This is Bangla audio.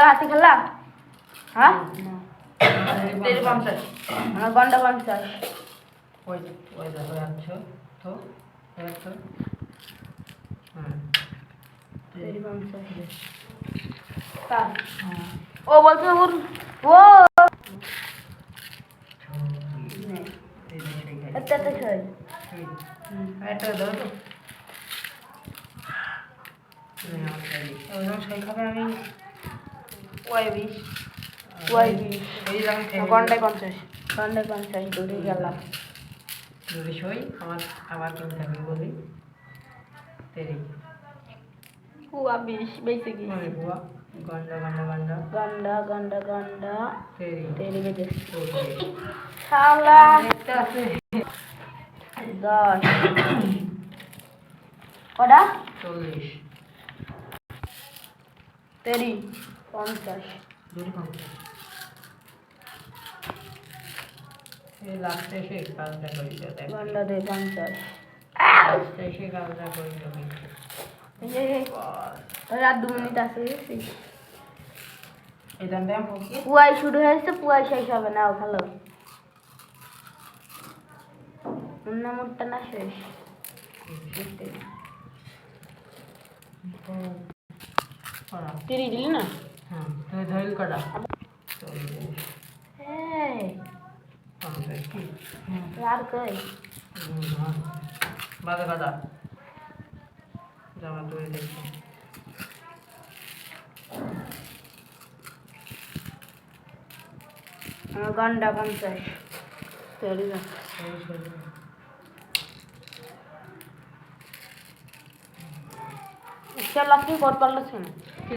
রাতে খেলা? হ্যাঁ? তেল পাম্পসার গন্ডা পাম্পসার তো ও বলছে ওর ও। ছয় ধরো পঞ্চাশ। গন্ডায় পঞ্চাশ দূরে গেলাম। যদি সই আমার আবার কেউ থাকবে বলি। তেরি। কুয়া বিশ বেশি কি মানে বুয়া গন্ডা গন্ডা গন্ডা। গন্ডা গন্ডা গন্ডা। তেরি। তেরি চৌত্রিশ শালা। দশ। কটা? চল্লিশ। তেরি পঞ্চাশ। দুটি পঞ্চাশ। এই লাস্টে এসে কাজটা করি গন্ডা দুই পঞ্চাশ। রাত দু মিনিট আছে পুয়াই শুরু হয়েছে পুয়াই শেষ হবে না ভালো। নামটা না শেষ। তিরিশ দিলি না? হ্যাঁ। তুমি ধরিল কটা? হ্যাঁ আর কই? বাদে কটা জামা তুলে দেখছি গন্ডা পঞ্চাশ। তেরি চল আপনি কত পারলেছেন